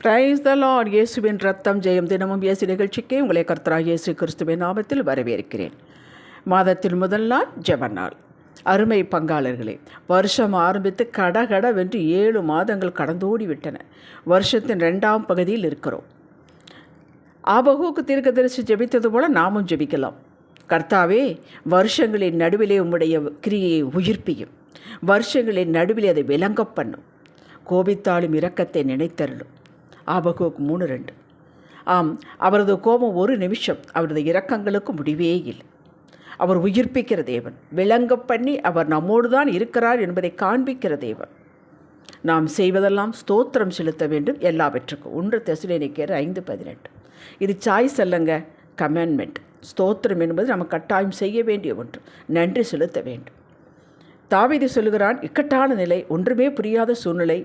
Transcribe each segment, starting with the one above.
Praise the Lord இயேசுவின் ரத்தம் ஜெயம் தினமும் இயேசு நிகழ்ச்சிக்கு உங்களை கர்த்தரா இயேசு கிறிஸ்துவின் நாமத்தில் வரவேற்கிறேன். மாதத்தில் முதல் நாள் ஜெப நாள். அருமை பங்காளர்களே வருஷம் ஆரம்பித்து கடகடவென்று ஏழு மாதங்கள் கடந்தோடி விட்டன. வருஷத்தின் ரெண்டாம் பகுதியில் இருக்கிறோம். ஆபகுக்கு தீர்க்க தரிசி ஜெபித்தது போல நாமும் ஜெபிக்கலாம். கர்த்தாவே வருஷங்களின் நடுவிலே உம்முடைய கிரியை உயிர்ப்பியும். வருஷங்களின் நடுவிலே அதை விளங்க பண்ணும். கோபித்தாலும் இரக்கத்தை நினைத்தருளும். ஆபகோக் மூணு ரெண்டு. ஆம் அவரது கோபம் ஒரு நிமிஷம் அவரது இரக்கங்களுக்கு முடிவே இல்லை. அவர் உயிர்ப்பிக்கிற தேவன். விளங்க பண்ணி அவர் நம்மோடு தான் இருக்கிறார் என்பதை காண்பிக்கிற தேவன். நாம் செய்வதெல்லாம் ஸ்தோத்திரம் செலுத்த வேண்டும். எல்லாவற்றுக்கும். ஒன்று தெசிலேனிக்கர் ஐந்து பதினெட்டு. இது சாய்ஸ் அல்லங்க கமெண்ட்மெண்ட். ஸ்தோத்திரம் என்பது நம்ம கட்டாயம் செய்ய வேண்டிய ஒன்று. நன்றி செலுத்த வேண்டும். தாவிதி சொல்லுகிறான் இக்கட்டான நிலை ஒன்றுமே புரியாத சூழ்நிலை.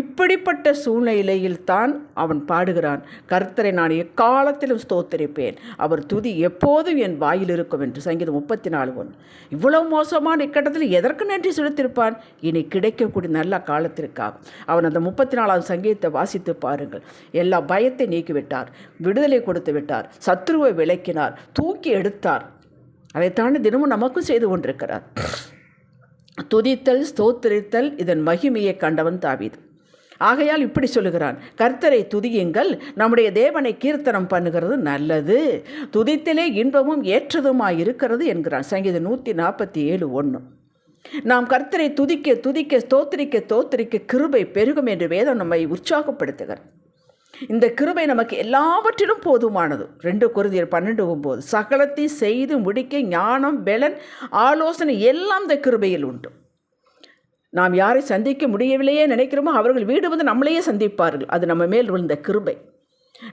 இப்படிப்பட்ட சூழ்நிலையில் தான் அவன் பாடுகிறான். கர்த்தரை நான் எக்காலத்திலும் ஸ்தோத்தரிப்பேன். அவர் துதி எப்போதும் என் வாயில் இருக்கும் என்று சங்கீதம் முப்பத்தி நாலு ஒன்று. இவ்வளவு மோசமான இக்கட்டத்தில் எதற்கு நன்றி செலுத்திருப்பான் இனி கிடைக்கக்கூடிய நல்ல காலத்திற்காக. அவன் அந்த முப்பத்தி நாலாவது சங்கீதத்தை வாசித்து பாருங்கள். எல்லா பயத்தை நீக்கிவிட்டார் விடுதலை கொடுத்து விட்டார் சத்ருவை விளக்கினார் தூக்கி எடுத்தார். அதை தாண்டி தினமும் நமக்கும் செய்து கொண்டிருக்கிறார். துதித்தல் ஸ்தோத்திரித்தல் இதன் மகிமையை கண்டவன் தாவீது. ஆகையால் இப்படி சொல்லுகிறான் கர்த்தரை துதியுங்கள் நம்முடைய தேவனை கீர்த்தனம் பண்ணுகிறது நல்லது. துதித்திலே இன்பமும் ஏற்றதுமாய் இருக்கிறது என்கிறான். சங்கீதம் நூற்றி நாற்பத்தி ஏழு ஒன்று நாம் கர்த்தரை துதிக்க துதிக்க ஸ்தோத்திரிக்க தோத்திரிக்க கிருபை பெருகும் என்று வேதம் நம்மை உற்சாகப்படுத்துகிறார் இந்த கிருபை நமக்கு எல்லாவற்றிலும் போதுமானது. ரெண்டு குருதியர் பன்னெண்டு ஒம்பது. சகலத்தை செய்து முடிக்க ஞானம் பலன் ஆலோசனை எல்லாம் இந்த கிருபையில் உண்டு. நாம் யாரை சந்திக்க முடியவில்லையே நினைக்கிறோமோ அவர்கள் வீடு வந்து நம்மளையே சந்திப்பார்கள். அது நம்ம மேல் விழுந்த கிருபை.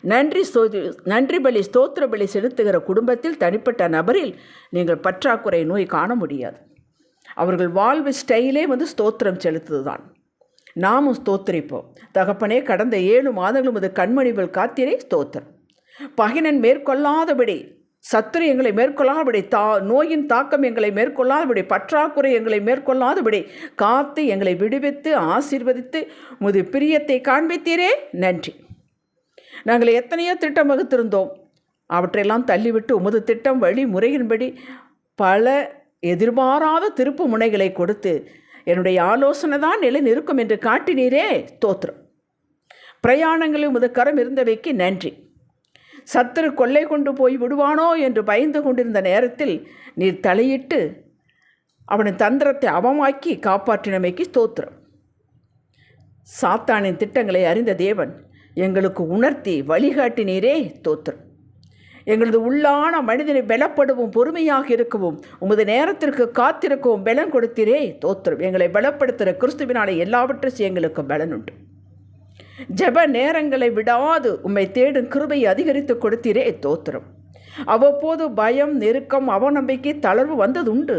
நன்றி ஸ்தோதி நன்றி பலி ஸ்தோத்திர பலி செலுத்துகிற குடும்பத்தில் தனிப்பட்ட நபரில் நீங்கள் பற்றாக்குறை நோய் காண முடியாது. அவர்கள் வாழ்வு ஸ்டைலே வந்து ஸ்தோத்திரம் செலுத்துதுதான் நாமும் ஸ்தோத்திரிப்போம். தகப்பனே கடந்த ஏழு மாதங்கள் முது கண்மணிவில் காத்திரை ஸ்தோத்திரம். பகினன் மேற்கொள்ளாதபடி சத்துரு எங்களை மேற்கொள்ளாதபடி தா நோயின் தாக்கம் எங்களை மேற்கொள்ளாதபடி பற்றாக்குறை எங்களை மேற்கொள்ளாதபடி காத்து எங்களை விடுவித்து ஆசீர்வதித்து முது பிரியத்தை காண்பித்தீரே. நன்றி. நாங்கள் எத்தனையோ திட்டம் வகுத்திருந்தோம். அவற்றையெல்லாம் தள்ளிவிட்டு உமது திட்டம் வழி முறையின்படி பல எதிர்பாராத திருப்பு முனைகளை கொடுத்து என்னுடைய ஆலோசனை தான் நிலை நிற்கும் என்று காட்டினீரே தோத்திரம் பிரயாணங்களில் உமது கரம் இருந்தவைக்கு நன்றி. சத்துரு கொள்ளை கொண்டு போய் விடுவானோ என்று பயந்து கொண்டிருந்த நேரத்தில் நீர் தலையிட்டு அவனின் தந்திரத்தை அவமாக்கி காப்பாற்றினமைக்கு ஸ்தோத்திரம். சாத்தானின் திட்டங்களை அறிந்த தேவன் எங்களுக்கு உணர்த்தி வழிகாட்டினீரே தோத்திரம் எங்களது உள்ளான மனிதனை பலப்படவும் பொறுமையாக இருக்கவும் உமது நேரத்திற்கு காத்திருக்கவும் பலன் கொடுத்தீரே தோத்திரம். எங்களை பலப்படுத்துகிற கிறிஸ்துவினாலே எல்லாவற்றையும் எங்களுக்கு பலன் உண்டு. ஜப நேரங்களை விடாது உம்மை தேடும் கிருபை அதிகரித்து கொடுத்தீரே தோத்திரம். அவ்வப்போது பயம் நெருக்கம் அவநம்பிக்கை தளர்வு வந்ததுண்டு.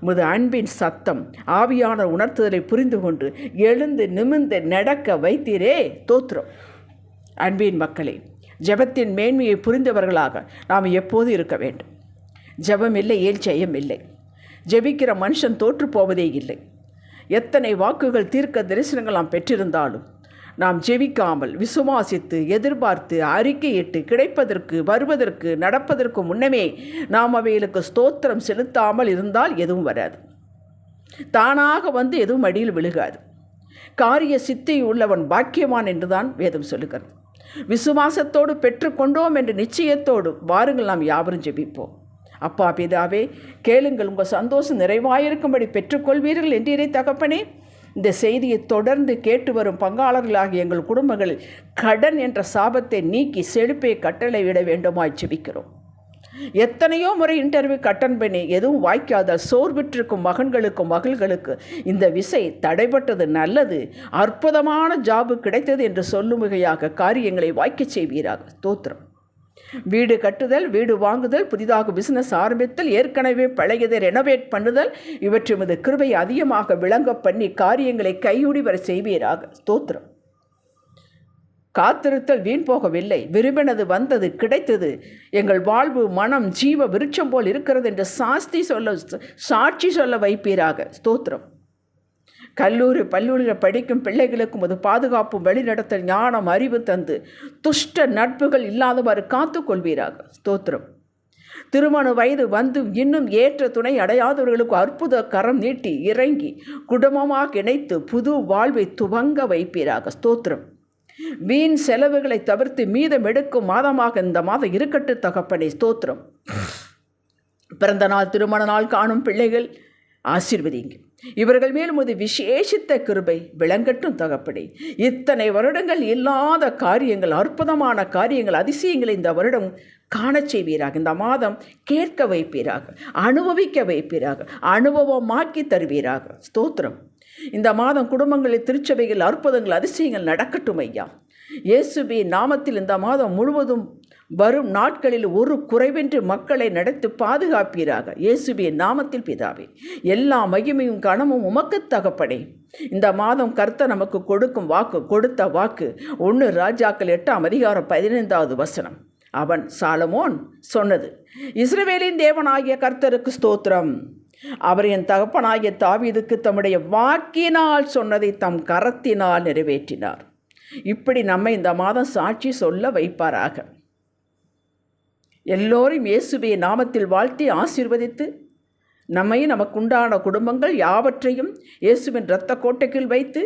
உமது அன்பின் சத்தம் ஆவியான உணர்த்துதலை புரிந்து கொண்டு எழுந்து நிமிர்ந்து நடக்க வைத்தீரே தோத்திரம். அன்பின் மக்களே ஜபத்தின் மேன்மையை புரிந்தவர்களாக நாம் எப்போது இருக்க வேண்டும்? ஜபம் இல்லை ஏல் ஜெயம் இல்லை ஜெபிக்கிற மனுஷன் தோற்று போவதே இல்லை. எத்தனை வாக்குகள் தீர்க்க தரிசனங்கள் நாம் பெற்றிருந்தாலும் நாம் ஜெபிக்காமல் விசுவாசித்து எதிர்பார்த்து அறிக்கையிட்டு கிடைப்பதற்கு வருவதற்கு நடப்பதற்கு முன்னமே நாம் அவைகளுக்கு ஸ்தோத்திரம் செலுத்தாமல் இருந்தால் எதுவும் வராது. தானாக வந்து எதுவும் அடியில் விழுகாது. காரிய சித்தி உள்ளவன் பாக்கியவான் என்றுதான் வேதம் சொல்லுகிறது. விசுவாசத்தோடு பெற்றுக்கொண்டோம் என்ற நிச்சயத்தோடு வாருங்கள் நாம் யாவரும் ஜெபிப்போம். அப்பா பிதாவே கேளுங்கள் உங்கள் சந்தோஷம் நிறைவாயிருக்கும்படி பெற்றுக்கொள்வீர்கள் என்றீரே தகப்பனே. இந்த செய்தியை தொடர்ந்து கேட்டு வரும் பங்காளர்களாகிய எங்கள் குடும்பங்களில் கடன் என்ற சாபத்தை நீக்கி செழிப்பை கட்டளை விட வேண்டுமாய் ஜெபிக்கிறோம். எத்தனையோ முறை இன்டர்வியூ அட்டன் பண்ணி எதுவும் வாய்க்காத சோர்விட்டிருக்கும் மகன்களுக்கும் மகள்களுக்கு இந்த விசை தடைப்பட்டது நல்லது. அற்புதமான ஜாபு கிடைத்தது என்று சொல்லும் வகையாக காரியங்களை வாய்க்கச் செய்வீராக. தோத்திரம். வீடு கட்டுதல் வீடு வாங்குதல் புதிதாக பிசினஸ் ஆரம்பித்தல் ஏற்கனவே பழையதை ரெனோவேட் பண்ணுதல் இவற்றுமது கிருபை அதிகமாக விளங்க பண்ணி காரியங்களை கையுடி வர செய்வீராக. ஸ்தோத்திரம் காத்திருத்தல் வீண் போகவில்லை. விரும்பினது வந்தது கிடைத்தது. எங்கள் வாழ்வு மனம் ஜீவ விருட்சம் போல் இருக்கிறது என்று சாஸ்தி சொல்ல சாட்சி சொல்ல வைப்பீராக. ஸ்தோத்திரம். கல்லூரி பல்லூரியில் படிக்கும் பிள்ளைகளுக்கும் அது பாதுகாப்பும் வழிநடத்தல் ஞானம் அறிவு தந்து துஷ்ட நட்புகள் இல்லாதவாறு காத்து கொள்வீராக. ஸ்தோத்திரம். திருமண வயது வந்து இன்னும் ஏற்ற துணை அடையாதவர்களுக்கு அற்புத கரம் நீட்டி இறங்கி குடும்பமாக இணைத்து புது வாழ்வை துவங்க வைப்பீராக. ஸ்தோத்திரம். வீண் செலவுகளை தவிர்த்து மீதம் எடுக்கும் மாதமாக இந்த மாதம் இருக்கட்டு தகப்பனை ஸ்தோத்திரம். பிறந்த நாள் திருமண நாள் காணும் பிள்ளைகள் ஆசீர்வதிங்க. இவர்கள் மேலும் ஒரு விசேஷித்த கிருபை விளங்கட்டும் தகப்படி இத்தனை வருடங்கள் இல்லாத காரியங்கள் அற்புதமான காரியங்கள் அதிசயங்களை இந்த வருடம் காண செய்வீராக. இந்த மாதம் கேட்க வைப்பீராக அனுபவிக்க வைப்பீராக அனுபவமாக்கி தருவீராக. ஸ்தோத்திரம். இந்த மாதம் குடும்பங்களில் திருச்சபையில் அற்புதங்கள் அதிசயங்கள் நடக்கட்டும் ஐயா. இயேசுபி நாமத்தில் இந்த மாதம் முழுவதும் வரும் நாட்களில் ஒரு குறைவின்றி மக்களை நடத்தி பாதுகாப்பீராக. இயேசுபிய நாமத்தில் பிதாவே எல்லா மகிமையும் கனமும் உமக்கு தகப்படே இந்த மாதம் கர்த்த நமக்கு கொடுக்கும் வாக்கு கொடுத்த வாக்கு ஒன்று ராஜாக்கள் எட்டாம் அதிகாரம் பதினைந்தாவது வசனம். அவன் சாலமோன் சொன்னது இஸ்ரவேலின் தேவனாகிய கர்த்தருக்கு ஸ்தோத்திரம். அவர் என் தகப்பனாகிய தாவீதுக்கு தம்முடைய வாக்கினால் சொன்னதை தம் கரத்தினால் நிறைவேற்றினார். இப்படி நம்மை இந்த மாதம் சாட்சி சொல்ல வைப்பாராக. எல்லோரும் இயேசுவிய நாமத்தில் வாழ்த்தி ஆசீர்வதித்து நம்மை நமக்குண்டான குடும்பங்கள் யாவற்றையும் இயேசுவின் இரத்த கோட்டைக்குள் வைத்து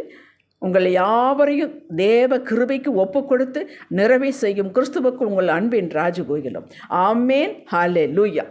உங்களை யாவரையும் தேவ கிருபைக்கு ஒப்பு கொடுத்து நிறைவை செய்யும் கிறிஸ்துவுக்கு உங்கள் அன்பின் ராஜகோயிலும் ஆமேன். ஹாலே லூயா